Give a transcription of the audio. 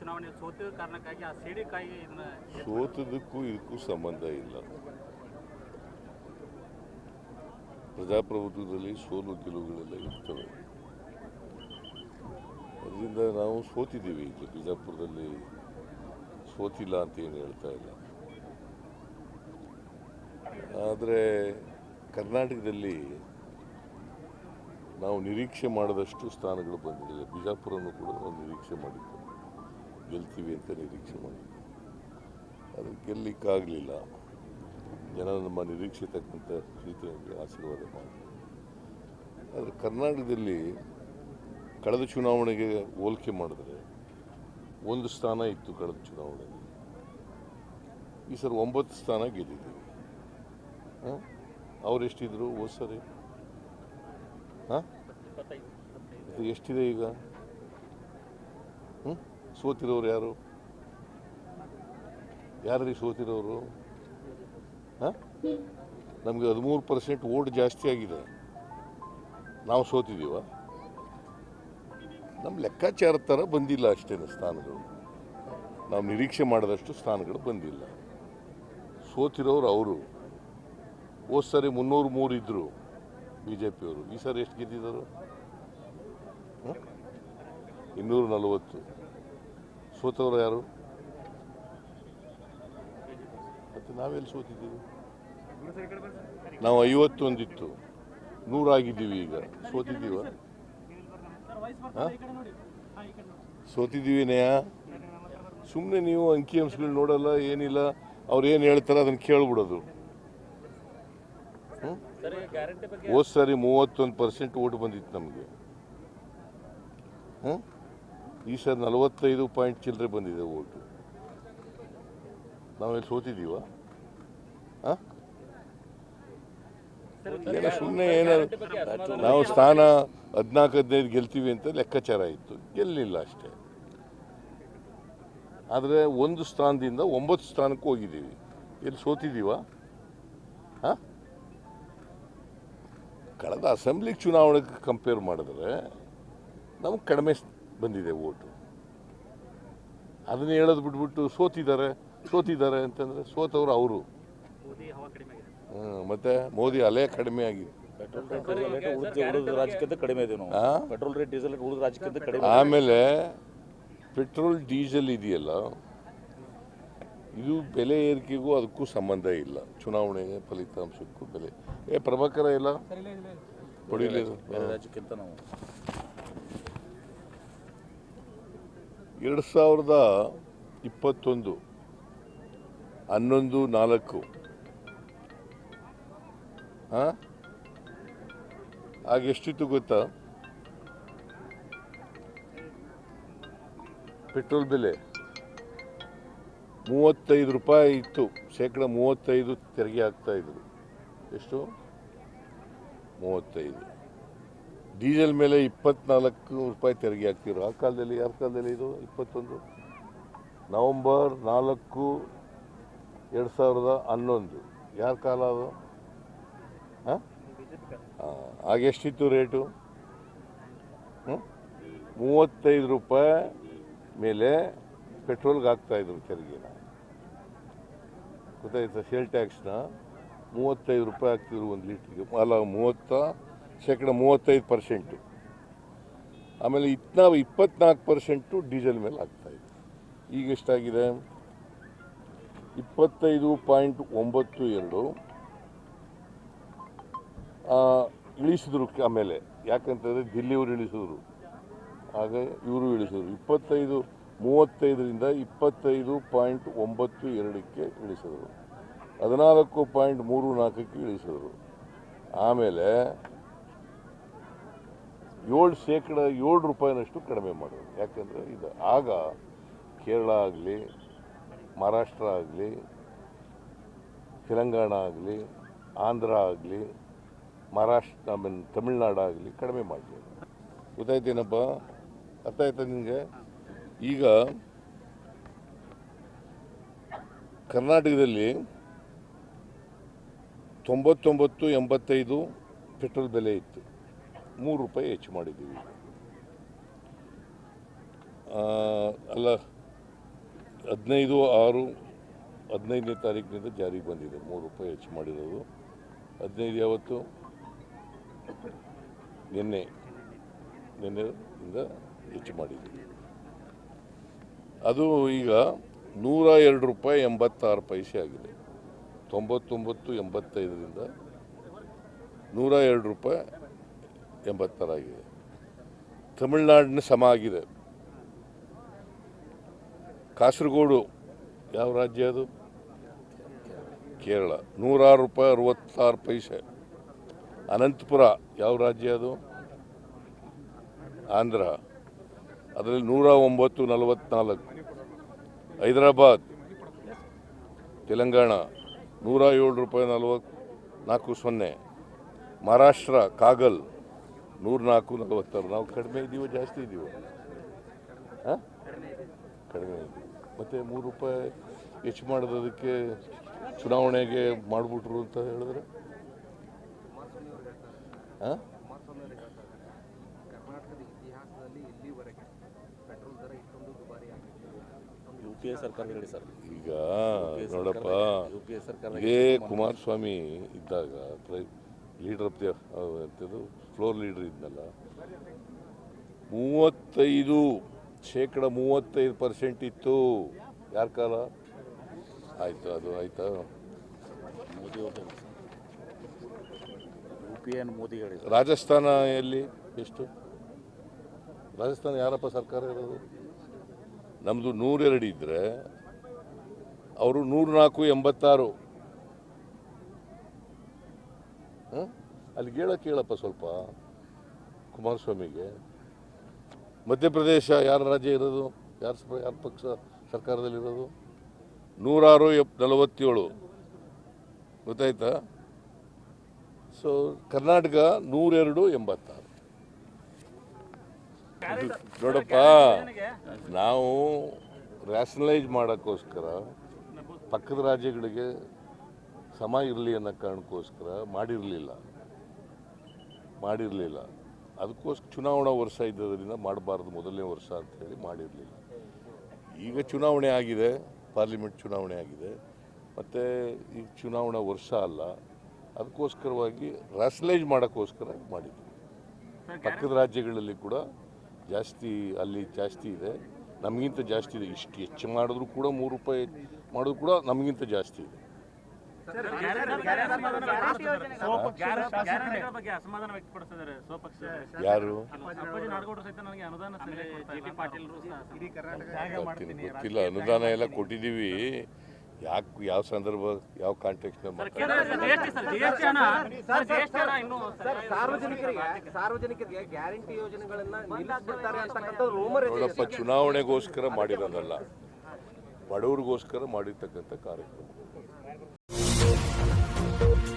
ಚುನಾವಣೆ ಸೋತಿದ ಕಾರಣಕ್ಕಾಗಿ ಆ ಸಿಡಿ ಕಾಯಿಗೆ ಇದನ್ನ ಸೋತದಕ್ಕೂ ಇದಕ್ಕೂ ಸಂಬಂಧ ಇಲ್ಲ. ಪ್ರಜಾಪ್ರಭುತ್ವದಲ್ಲಿ ಸೋಲು ಗೆಲುವುಗಳೆಲ್ಲ ಇರ್ತವೆ. ಅದರಿಂದ ನಾವು ಸೋತಿದ್ದೀವಿ ಇಲ್ಲಿ ಬಿಜಾಪುರದಲ್ಲಿ. ಸೋತಿಲ್ಲ ಅಂತ ಏನು ಹೇಳ್ತಾ ಇಲ್ಲ. ಆದರೆ ಕರ್ನಾಟಕದಲ್ಲಿ ನಾವು ನಿರೀಕ್ಷೆ ಮಾಡದಷ್ಟು ಸ್ಥಾನಗಳು ಬಂದಿದೆ. ಬಿಜಾಪುರನ್ನು ಕೂಡ ನಾವು ನಿರೀಕ್ಷೆ ಮಾಡಿದ್ದು ಗೆಲ್ತೀವಿ ಅಂತ ನಿರೀಕ್ಷೆ ಮಾಡಿದ್ವಿ ಅದು ಗೆಲ್ಲಿಕ್ಕಾಗಲಿಲ್ಲ. ಜನ ನಮ್ಮ ನಿರೀಕ್ಷೆ ತಕ್ಕಂಥ ರೀತಿ ನಮಗೆ ಆಶೀರ್ವಾದ ಮಾಡಿದ್ವಿ ಆದರೆ ಕರ್ನಾಟಕದಲ್ಲಿ ಕಳೆದ ಚುನಾವಣೆಗೆ ಹೋಲಿಕೆ ಮಾಡಿದ್ರೆ ಒಂದು ಸ್ಥಾನ ಇತ್ತು ಕಳೆದ ಚುನಾವಣೆಯಲ್ಲಿ. ಈ ಸರ್ ಒಂಬತ್ತು ಸ್ಥಾನ ಗೆದ್ದಿದ್ದೀವಿ. ಹಾಂ? ಅವರೆಷ್ಟಿದ್ರು ಹೋದ್ ಸರಿ? ಹಾಂ? ಎಷ್ಟಿದೆ ಈಗ? ಸೋತಿರೋರು ಯಾರು? ಯಾರ್ರೀ ಸೋತಿರೋರು ಹಾಂ? ನಮಗೆ ಹದಿಮೂರು ಪರ್ಸೆಂಟ್ ಓಟ್ ಜಾಸ್ತಿ ಆಗಿದೆ. ನಾವು ಸೋತಿದ್ದೀವ ನಮ್ಮ ಲೆಕ್ಕಾಚಾರದ ಥರ ಬಂದಿಲ್ಲ ಅಷ್ಟೇ ಸ್ಥಾನಗಳು. ನಾವು ನಿರೀಕ್ಷೆ ಮಾಡಿದಷ್ಟು ಸ್ಥಾನಗಳು ಬಂದಿಲ್ಲ. ಸೋತಿರೋರು ಅವರು. ಹೋದ ಸರಿ ಮುನ್ನೂರು ಮೂರು ಇದ್ದರು ಬಿ ಜೆ ಪಿಯವರು ಈ ಸರಿ ಎಷ್ಟು ಗೆದ್ದಿದ್ದರು? ಇನ್ನೂರ ನಲವತ್ತು. ಸೋತವರು ಯಾರು? ಮತ್ತೆ ನಾವೆಲ್ಲಿ ಸೋತಿದ್ದೀವಿ? ನಾವು ಐವತ್ತೊಂದಿತ್ತು. ನೂರಾಗಿದ್ದೀವಿ ಈಗ. ಸೋತಿದ್ದೀವ? ಸೋತಿದ್ದೀವಿ ನೇಯ? ಸುಮ್ಮನೆ ನೀವು ಅಂಕಿ ಅಂಶಗಳು ನೋಡಲ್ಲ, ಏನಿಲ್ಲ. ಅವ್ರು ಏನು ಹೇಳ್ತಾರೆ ಅದನ್ನು ಕೇಳ್ಬಿಡೋದು. ಹೋದ್ ಸಾರಿ ಮೂವತ್ತೊಂದು ಪರ್ಸೆಂಟ್ ಓಟ್ ಬಂದಿತ್ತು ನಮಗೆ. ಹ್ಞೂ ಈ ಸರಿ ನಲವತ್ತೈದು ಪಾಯಿಂಟ್ ಚಿಲ್ಲರೆ ಬಂದಿದೆ ಓಟು. ನಾವೆಲ್ಲಿ ಸೋತಿದ್ದೀವ? ಏನೋ ಸುಮ್ಮನೆ ಏನಾದ್ರು ನಾವು ಸ್ಥಾನ ಹದಿನಾಲ್ಕು ಹದಿನೈದು ಗೆಲ್ತೀವಿ ಅಂತ ಲೆಕ್ಕಾಚಾರ ಇತ್ತು. ಗೆಲ್ಲಿಲ್ಲ ಅಷ್ಟೇ. ಆದರೆ ಒಂದು ಸ್ಥಾನದಿಂದ ಒಂಬತ್ತು ಸ್ಥಾನಕ್ಕೆ ಹೋಗಿದ್ದೀವಿ. ಎಲ್ಲಿ ಸೋತಿದ್ದೀವ? ಹಾಂ? ಕಳೆದ ಅಸೆಂಬ್ಲಿ ಚುನಾವಣೆಗೆ ಕಂಪೇರ್ ಮಾಡಿದ್ರೆ ನಮ್ಗೆ ಕಡಿಮೆ ಬಂದಿದೆ ಓಟು. ಅದನ್ನೇ ಹೇಳೋದು ಬಿಟ್ಬಿಟ್ಟು ಸೋತಿದ್ದಾರೆ ಸೋತಿದ್ದಾರೆ ಅಂತಂದರೆ ಸೋತವರು ಅವರು. ಮೋದಿ ಹವಾ ಆಗಿದೆ ಮತ್ತು ಮೋದಿ ಅಲೆ ಕಡಿಮೆ ಆಗಿದೆ. ಪೆಟ್ರೋಲ್ ರೇಟ್ ಉಳಿದ ಉಳಿದ ರಾಜ್ಯಕ್ಕಿಂತ ಕಡಿಮೆ ಇದೆ ನಾವು. ಆ? ಪೆಟ್ರೋಲ್ ರೇಟ್ ಡೀಸೆಲ್ ಕಡಿಮೆ ಆಮೇಲೆ ಪೆಟ್ರೋಲ್ ಡೀಸೆಲ್ ಇದೆಯಲ್ಲ ಇದು ಬೆಲೆ ಏರಿಕೆಗೂ ಅದಕ್ಕೂ ಸಂಬಂಧ ಇಲ್ಲ. ಚುನಾವಣೆ ಫಲಿತಾಂಶಕ್ಕೂ ಬೆಲೆ. ಏ ಪ್ರಭಾಕರ ಇಲ್ಲ ಪಡೀಲಿ ರಾಜ್ಯಕ್ಕಿಂತ ನಾವು. ಎರಡು ಸಾವಿರದ ಇಪ್ಪತ್ತೊಂದು, ಹನ್ನೊಂದು, ನಾಲ್ಕು. ಹಾಂ? ಆಗ ಎಷ್ಟಿತ್ತು ಗೊತ್ತಾ? ಪೆಟ್ರೋಲ್ ಬೆಲೆ ಮೂವತ್ತೈದು ರೂಪಾಯಿ ಇತ್ತು. ಶೇಕಡ ಮೂವತ್ತೈದು ತೆರಿಗೆ ಹಾಕ್ತಾ ಇದ್ರು. ಎಷ್ಟು? ಮೂವತ್ತೈದು. ಡೀಸೆಲ್ ಮೇಲೆ ಇಪ್ಪತ್ನಾಲ್ಕು ರೂಪಾಯಿ ತೆರಿಗೆ ಹಾಕ್ತಿದ್ರು. ಆ ಕಾಲದಲ್ಲಿ, ಯಾರ ಕಾಲದಲ್ಲಿ ಇದು? ಇಪ್ಪತ್ತೊಂದು? ನವಂಬರ್ ನಾಲ್ಕು ಎರಡು ಸಾವಿರದ ಹನ್ನೊಂದು. ಯಾರ ಕಾಲ ಅದು? ಹಾಂ? ಆಗ ಎಷ್ಟಿತ್ತು ರೇಟು? ಮೂವತ್ತೈದು ರೂಪಾಯಿ ಮೇಲೆ ಪೆಟ್ರೋಲ್ಗೆ ಹಾಕ್ತಾಯಿದ್ರು ತೆರಿಗೆನ. ಗೊತ್ತಾಯ್ತಾ? ಸೇಲ್ ಟ್ಯಾಕ್ಸ್ನ ಮೂವತ್ತೈದು ರೂಪಾಯಿ ಹಾಕ್ತಿದ್ರು ಒಂದು ಲೀಟ್ರಿಗೆ. ಅಲ್ಲ, ಮೂವತ್ತ ಶೇಕಡ ಮೂವತ್ತೈದು ಪರ್ಸೆಂಟು. ಆಮೇಲೆ ಇತ್ನಾ ಇಪ್ಪತ್ನಾಲ್ಕು ಪರ್ಸೆಂಟು ಡೀಸೆಲ್ ಮೇಲೆ ಹಾಕ್ತಾಯಿದ್ರು ಈಗ ಎಷ್ಟಾಗಿದೆ? ಇಪ್ಪತ್ತೈದು ಪಾಯಿಂಟ್ ಒಂಬತ್ತು ಎರಡು. ಇಳಿಸಿದ್ರು ಆಮೇಲೆ ಯಾಕಂತಂದರೆ ದಿಲ್ಲಿಯವರು ಇಳಿಸಿದ್ರು. ಆಗ ಇವರು ಇಳಿಸಿದ್ರು. ಇಪ್ಪತ್ತೈದು, ಮೂವತ್ತೈದರಿಂದ ಇಪ್ಪತ್ತೈದು ಪಾಯಿಂಟ್ ಒಂಬತ್ತು ಎರಡಕ್ಕೆ ಇಳಿಸಿದರು. ಹದಿನಾಲ್ಕು ಪಾಯಿಂಟ್ ಮೂರು ನಾಲ್ಕಕ್ಕೆ ಇಳಿಸಿದರು. ಆಮೇಲೆ ಏಳು ಶೇಕಡ ಏಳು ರೂಪಾಯಿನಷ್ಟು ಕಡಿಮೆ ಮಾಡೋದು. ಯಾಕಂದರೆ ಇದು ಆಗ ಕೇರಳ ಆಗಲಿ, ಮಹಾರಾಷ್ಟ್ರ ಆಗಲಿ, ತೆಲಂಗಾಣ ಆಗಲಿ, ಆಂಧ್ರ ಆಗಲಿ, ಮಹಾರಾಷ್ಟ್ರ, ಐ ಮೀನ್ ತಮಿಳ್ನಾಡು ಆಗಲಿ ಕಡಿಮೆ ಮಾಡಿದೆ ಗೊತ್ತಾಯ್ತೇನಪ್ಪ? ಅರ್ಥ ಆಯ್ತಾ ನಿಮಗೆ ಈಗ ಕರ್ನಾಟಕದಲ್ಲಿ ತೊಂಬತ್ತೊಂಬತ್ತು ಎಂಬತ್ತೈದು ಪೆಟ್ರೋಲ್ ಬೆಲೆ ಇತ್ತು. ಮೂರು ರೂಪಾಯಿ ಹೆಚ್ಚು ಮಾಡಿದ್ದೀವಿ. ಅಲ್ಲ, ಹದಿನೈದು, ಆರು, ಹದಿನೈದನೇ ತಾರೀಕಿನಿಂದ ಜಾರಿಗೆ ಬಂದಿದೆ. ಮೂರು ರೂಪಾಯಿ ಹೆಚ್ಚು ಮಾಡಿರೋದು. ಹದಿನೈದು ಯಾವತ್ತು? ನಿನ್ನೆ. ನಿನ್ನೆಯಿಂದ ಹೆಚ್ಚು ಮಾಡಿದ್ದೀವಿ. ಅದು ಈಗ ನೂರ ಎರಡು ರೂಪಾಯಿ ಎಂಬತ್ತಾರು ಪೈಸೆ ಆಗಿದೆ. ತೊಂಬತ್ತೊಂಬತ್ತು ಎಂಬತ್ತೈದರಿಂದ ನೂರ ಎರಡು ರೂಪಾಯಿ ಎಂಬತ್ತಾರಾಗಿದೆ. ತಮಿಳ್ನಾಡಿನ ಸಮ ಆಗಿದೆ. ಕಾಸರಗೋಡು ಯಾವ ರಾಜ್ಯ ಅದು? ಕೇರಳ. ನೂರಾರು ರೂಪಾಯಿ ಅರವತ್ತಾರು ಪೈಸೆ. ಅನಂತಪುರ ಯಾವ ರಾಜ್ಯ ಅದು? ಆಂಧ್ರ. ಅದರಲ್ಲಿ ನೂರ ಒಂಬತ್ತು ನಲವತ್ನಾಲ್ಕು. ಹೈದರಾಬಾದ್. ತೆಲಂಗಾಣ. ನೂರ ಏಳು ರೂಪಾಯಿ ನಲವತ್ತು ನಾಲ್ಕು ಸೊನ್ನೆ. ಮಹಾರಾಷ್ಟ್ರ, ಕಾಗಲ್. ನೂರ ನಾಲ್ಕು ನಲವತ್ತಾರು. ನಾವು ಕಡಿಮೆ ಇದ್ದೀವೋ ಜಾಸ್ತಿ ಇದ್ದೀವೋ? ಹಾಂ? ಕಡಿಮೆ ಇದ್ದೀವಿ. ಮತ್ತು ಮೂರು ರೂಪಾಯಿ ಹೆಚ್ಚು ಮಾಡೋದಕ್ಕೆ ಚುನಾವಣೆಗೆ ಮಾಡಿಬಿಟ್ರು ಅಂತ ಹೇಳಿದ್ರೆ? ಹಾಂ? ಈಗ ನೋಡಪ್ಪ ಇದೇ ಕುಮಾರಸ್ವಾಮಿ ಇದ್ದಾಗ leader of the floor leader ಇದ್ನಲ್ಲ. ಮೂವತ್ತೈದು ಶೇಕಡ ಮೂವತ್ತೈದು ಪರ್ಸೆಂಟ್ ಇತ್ತು. ಯಾರ ಕಾಲ? ಆಯ್ತು ಅದು ಆಯ್ತಾ? ರಾಜಸ್ಥಾನ ಎಲ್ಲಿ? ಎಷ್ಟು? ರಾಜಸ್ಥಾನ ಯಾರಪ್ಪ ಸರ್ಕಾರ ಇರೋದು ನಮ್ಮದು ನೂರೆರಡು ಇದ್ದರೆ ಅವರು ನೂರು ನಾಲ್ಕು ಎಂಬತ್ತಾರು. ಹ? ಅಲ್ಲಿ ಹೇಳಕ್ಕೆ ಕೇಳಪ್ಪ ಸ್ವಲ್ಪ ಕುಮಾರಸ್ವಾಮಿಗೆ. ಮಧ್ಯಪ್ರದೇಶ ಯಾರ ರಾಜ್ಯ ಇರೋದು? ಯಾರ ಯಾರ ಪಕ್ಷ ಸರ್ಕಾರದಲ್ಲಿರೋದು? ನೂರಾರು ಎಪ್, ನಲವತ್ತೇಳು. ಗೊತ್ತಾಯ್ತಾ? ಸೊ ಕರ್ನಾಟಕ ನೂರೆರಡು ಎಂಬತ್ತಾರು. ನೋಡಪ್ಪ, ನಾವು ರ್ಯಾಷನಲೈಸ್ ಮಾಡೋಕ್ಕೋಸ್ಕರ, ಪಕ್ಕದ ರಾಜ್ಯಗಳಿಗೆ ಸಮ ಇರಲಿ ಅನ್ನೋ ಕಾರಣಕ್ಕೋಸ್ಕರ ಮಾಡಿರಲಿಲ್ಲ. ಮಾಡಿರಲಿಲ್ಲ. ಅದಕ್ಕೋಸ್ಕರ ಚುನಾವಣಾ ವರ್ಷ ಇದ್ದದರಿಂದ ಮಾಡಬಾರ್ದು ಮೊದಲನೇ ವರ್ಷ ಅಂತೇಳಿ ಮಾಡಿರಲಿಲ್ಲ. ಈಗ ಚುನಾವಣೆ ಆಗಿದೆ, ಪಾರ್ಲಿಮೆಂಟ್ ಚುನಾವಣೆ ಆಗಿದೆ. ಮತ್ತು ಈಗ ಚುನಾವಣಾ ವರ್ಷ ಅಲ್ಲ, ಅದಕ್ಕೋಸ್ಕರವಾಗಿ ರ್ಯಾಷನಲೈಸ್ ಮಾಡೋಕ್ಕೋಸ್ಕರ ಮಾಡಿದ್ವಿ. ಪಕ್ಕದ ರಾಜ್ಯಗಳಲ್ಲಿ ಕೂಡ ಜಾಸ್ತಿ, ಅಲ್ಲಿ ಜಾಸ್ತಿ ಇದೆ. ನಮಗಿಂತ ಜಾಸ್ತಿ ಇದೆ. ಇಷ್ಟು ಹೆಚ್ಚು ಮಾಡಿದ್ರು ಕೂಡ ಮೂರು ರೂಪಾಯಿ, ಮಾಡಿದ್ರು ಕೂಡ ನಮಗಿಂತ ಜಾಸ್ತಿ ಇದೆ. ಯಾರು? ಅಪ್ಪಾಜಿ ನಾಡಗೌಡರು ಸಹಿತ ನನಗೆ ಅನುದಾನ ಜಿ ಟಿ ಪಾಟೀಲ್ ಇಡೀ ಗೊತ್ತಿಲ್ಲ ಗೊತ್ತಿಲ್ಲ. ಅನುದಾನ ಎಲ್ಲ ಕೊಟ್ಟಿದ್ದೀವಿ. ಯಾಕೆ ಯಾವ ಸಂದರ್ಭ ಯಾವ ಕಾಂಟೆಕ್ಸ್ಟ್ ಇನ್ನೂ ಸಾರ್ವಜನಿಕರಿಗೆ ಸಾರ್ವಜನಿಕರಿಗೆ ಗ್ಯಾರಂಟಿ ಯೋಜನೆಗಳನ್ನ ನಿಲ್ಲಿಸ್ಬಿಡ್ತಾರೆ ಅಂತಕ್ಕಂಥ ರೂಮರ್ ನೋಡಪ್ಪ ಚುನಾವಣೆಗೋಸ್ಕರ ಮಾಡಿರೋದಲ್ಲ. ಬಡವರಿಗೋಸ್ಕರ ಮಾಡಿರ್ತಕ್ಕಂಥ ಕಾರ್ಯಕ್ರಮ. Thank you.